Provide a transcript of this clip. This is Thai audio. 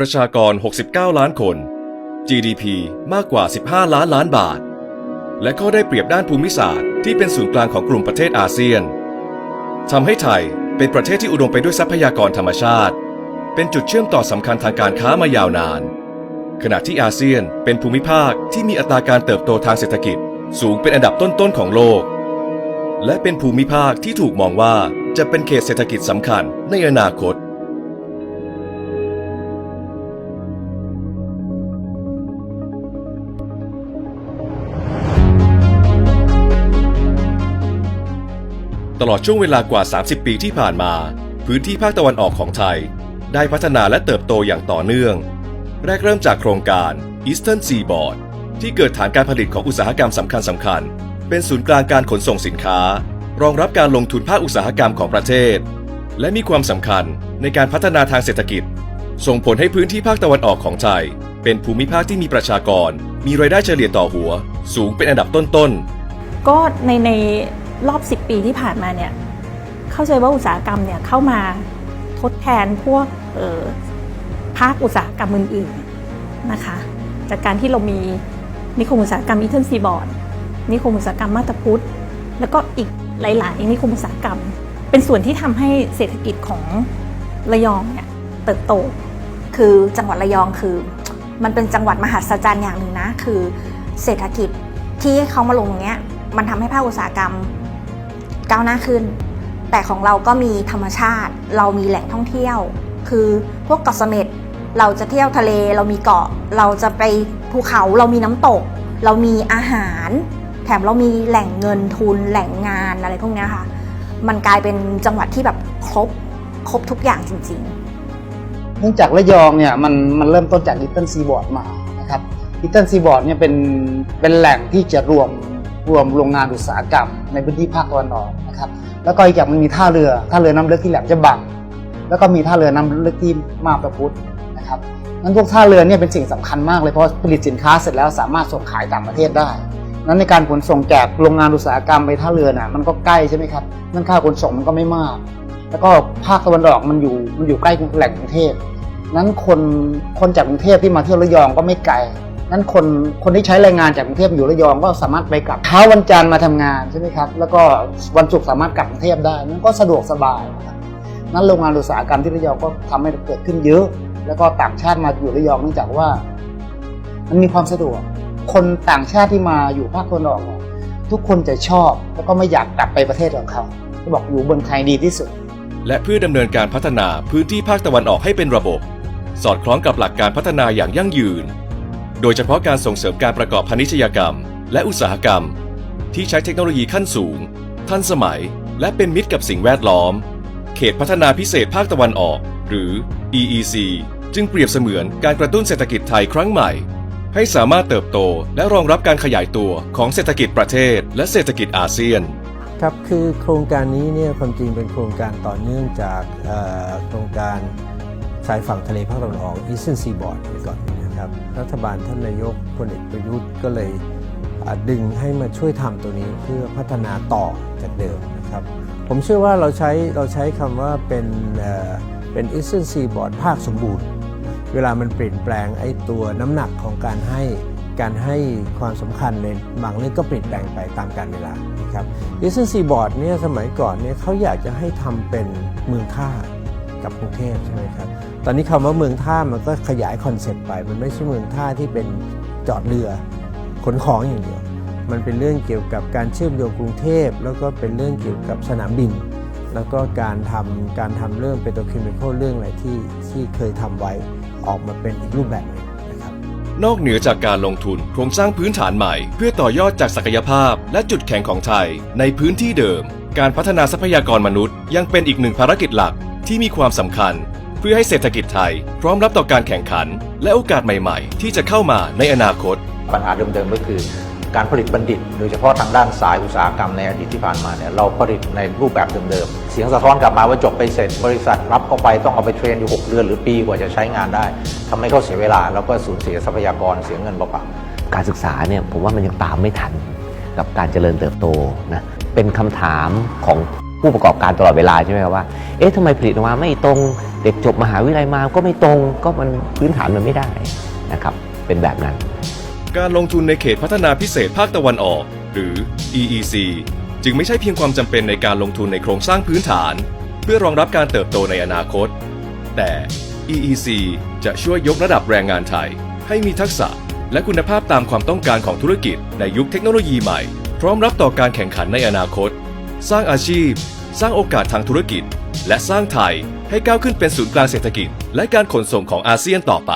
ประชากร 69 ล้านคน GDP มากกว่า 15 ล้านล้านบาท และก็ได้เปรียบด้านภูมิศาสตร์ที่เป็นศูนย์กลางของกลุ่มประเทศอาเซียน ทำให้ไทยเป็นประเทศที่อุดมไปด้วยทรัพยากรธรรมชาติ เป็นจุดเชื่อมต่อสำคัญทางการค้ามายาวนาน ขณะที่อาเซียนเป็นภูมิภาคที่มีอัตราการเติบโตทางเศรษฐกิจ สูงเป็นอันดับต้นๆของโลก และเป็นภูมิภาคที่ถูกมองว่าจะเป็นเขตเศรษฐกิจสำคัญในอนาคต ตลอดช่วงเวลากว่า 30 ปีที่ผ่านมา พื้นที่ภาคตะวันออกของไทย ได้พัฒนาและเติบโตอย่างต่อเนื่อง แรกเริ่มจากโครงการ Eastern Seaboard ที่เกิดฐานการผลิตของอุตสาหกรรมสำคัญสำคัญ เป็นศูนย์กลางการขนส่งสินค้า รองรับการลงทุนภาคอุตสาหกรรมของประเทศ และมีความสำคัญในการพัฒนาทางเศรษฐกิจ ส่งผลให้พื้นที่ภาคตะวันออกของไทย เป็นภูมิภาคที่มีประชากร มีรายได้เฉลี่ยต่อหัว สูงเป็นอันดับต้นๆก็ในใน รอบ 10 ปีที่ผ่านมาเนี่ยเข้าใจว่าอุตสาหกรรมเนี่ยเข้ามาทดแทนพวกภาคอุตสาหกรรมอื่นๆนะคะจากการที่เรามีนิคมอุตสาหกรรมอีเทิร์นซีบอร์ดนิคมอุตสาหกรรมมาตาพุทธแล้วก็อีกหลายๆนิคมอุตสาหกรรม เป็นส่วนที่ทำให้เศรษฐกิจของระยองเนี่ยเติบโต คือจังหวัดระยองคือ มันเป็นจังหวัดมหัศจรรย์อย่างหนึ่งนะ คือเศรษฐกิจที่เขามาลงตรงเนี้ยมันทำให้ภาคอุตสาหกรรม ก้าวหน้าขึ้น แต่ของเราก็มีธรรมชาติ เรามีแหล่งท่องเที่ยว คือพวกเกาะเสม็ดเราจะเที่ยวทะเลเรามีเกาะ เราจะไปภูเขาเรามีน้ำตก เรามีอาหาร แถมเรามีแหล่งเงินทุนแหล่งงานอะไรพวกนี้ค่ะ มันกลายเป็นจังหวัดที่แบบครบครบทุกอย่างจริงๆ เนื่องจากระยองเนี่ยมันมันเริ่มต้นจากลิตเติ้ลซีบอร์ดมานะครับลิตเติ้ลซีบอร์ดเนี่ยเป็นเป็นแหล่งที่จะรวม รวมโรงงานอุตสาหกรรม ในพื้นที่ภาคตะวันออกนะครับ แล้วก็อีกอย่างมันมีท่าเรือท่าเรือน้ำลึกที่แหลมฉบังแล้วก็มีท่าเรือน้ำลึกที่มาบตาพุธนะครับนั้นพวกท่าเรือเนี่ยเป็นสิ่งสำคัญมากเลยเพราะผลิตสินค้าเสร็จแล้วสามารถส่งขายต่างประเทศได้ นั้นในการขนส่งจากโรงงานอุตสาหกรรมไปท่าเรือน่ะมันก็ใกล้ใช่ไหมครับนั่นค่าขนส่งมันก็ไม่มาก แล้วก็ภาคตะวันออกมันอยู่มันอยู่ใกล้แหล่งกรุงเทพนั้นคนคนจากกรุงเทพที่มาเที่ยวระยองก็ไม่ไกล นั้นคนคนที่ใช้แรงงานจากกรุงเทพอยู่ระยองก็สามารถไปกลับเช้าวันจันทร์มาทำงานใช่ไหมครับแล้วก็วันศุกร์สามารถกลับกรุงเทพได้นั้นก็สะดวกสบายนะครับนั้นโรงงานอุตสาหกรรมที่ระยองก็ทำให้เกิดขึ้นเยอะ แล้วก็ต่างชาติมาอยู่ระยองเนื่องจากว่า มันมีความสะดวก คนต่างชาติที่มาอยู่ภาคตะวันออกเนี่ยทุกคนจะชอบแล้วก็ไม่อยากกลับไปประเทศของเขาบอกอยู่เมืองไทยดีที่สุด และเพื่อดำเนินการพัฒนาพื้นที่ภาคตะวันออกให้เป็นระบบ สอดคล้องกับหลักการพัฒนาอย่างยั่งยืน โดยเฉพาะการส่งเสริมการประกอบพาณิชยกรรม และอุตสาหกรรม ที่ใช้เทคโนโลยีขั้นสูง ทันสมัย และเป็นมิตรกับสิ่งแวดล้อม เขตพัฒนาพิเศษภาคตะวันออก หรือ EEC จึงเปรียบเสมือนการกระตุ้นเศรษฐกิจไทยครั้งใหม่ ให้สามารถเติบโตและรองรับการขยายตัวของเศรษฐกิจประเทศ และเศรษฐกิจอาเซียนครับคือโครงการนี้เนี่ยความจริงเป็นโครงการต่อเนื่องจากโครงการชายฝั่งทะเลภาคตะวันออก Eastern Seaboard ไปก่อน ครับรัฐบาลท่านนายกพลเอกประยุทธ์ก็เลยดึงให้มาช่วยทำตัวนี้เพื่อพัฒนาต่อจากเดิมนะครับ ผมเชื่อว่าเราใช้เราใช้คำว่าเป็นเป็น Eastern Seaboard ภาคสมบูรณ์ เวลามันเปลี่ยนแปลงไอ้ตัวน้ำหนักของการให้การให้ความสำคัญในบางเรื่องก็เปลี่ยนแปลงไปตามกาลเวลานะครับดิสเซนซีบอร์ดเนี่ยสมัยก่อนเนี่ยเขาอยากจะให้ทำเป็นเมืองท่า กับกรุงเทพใช่ไหมครับ ตอนนี้คำว่าเมืองท่ามันก็ขยายคอนเซ็ปต์ไป มันไม่ใช่เมืองท่าที่เป็นจอดเรือขนของอย่างเดียว มันเป็นเรื่องเกี่ยวกับการเชื่อมโยงกรุงเทพ แล้วก็เป็นเรื่องเกี่ยวกับสนามบิน แล้วก็การทำการทำเรื่องเปโตรเคมีคอลเรื่องอะไรที่ที่เคยทำไว้ออกมาเป็นอีกรูปแบบหนึงนะครับนอกเหนือจากการลงทุนโครงสร้างพื้นฐานใหม่ เพื่อต่อยอดจากศักยภาพ และจุดแข็งของไทย ในพื้นที่เดิม การพัฒนาทรัพยากรมนุษย์ ยังเป็นอีกหนึ่งภารกิจหลัก ที่มีความสำคัญ เพื่อให้เศรษฐกิจไทย พร้อมรับต่อการแข่งขัน และโอกาสใหม่ๆ ที่จะเข้ามาในอนาคต ปัญหาเดิมๆก็คือ การผลิตบัณฑิต โดยเฉพาะทางด้านสายอุตสาหกรรมในอดีตที่ผ่านมาเนี่ยเราผลิตในรูปแบบเดิมๆเสียงสะท้อนกลับมาว่าจบไปเสร็จ บริษัทรับเข้าไปต้องเอาไปเทรนอยู่ 6 เดือนหรือปีกว่าจะใช้งานได้ทำให้เขาเสียเวลาแล้วก็สูญเสียทรัพยากรเสียเงินเปล่าๆการศึกษาเนี่ยผมว่ามันยังตามไม่ทันกับการเจริญเติบโตนะเป็นคำถามของ ผู้ประกอบการตลอดเวลาใช่ไหมครับว่า เอ๊ะทำไมผลิตออกมาไม่ตรง เด็กจบมหาวิทยาลัยมาก็ไม่ตรง ก็มันพื้นฐานมันไม่ได้นะครับ เป็นแบบนั้น การลงทุนในเขตพัฒนาพิเศษภาคตะวันออก หรือ EEC จึงไม่ใช่เพียงความจำเป็นในการลงทุนในโครงสร้างพื้นฐาน เพื่อรองรับการเติบโตในอนาคต แต่ EEC จะช่วยยกระดับแรงงานไทย ให้มีทักษะและคุณภาพตามความต้องการของธุรกิจในยุคเทคโนโลยีใหม่ พร้อมรับต่อการแข่งขันในอนาคต สร้างอาชีพ สร้างโอกาสทางธุรกิจ และสร้างไทยให้ก้าวขึ้นเป็นศูนย์กลางเศรษฐกิจ และการขนส่งของอาเซียนต่อไป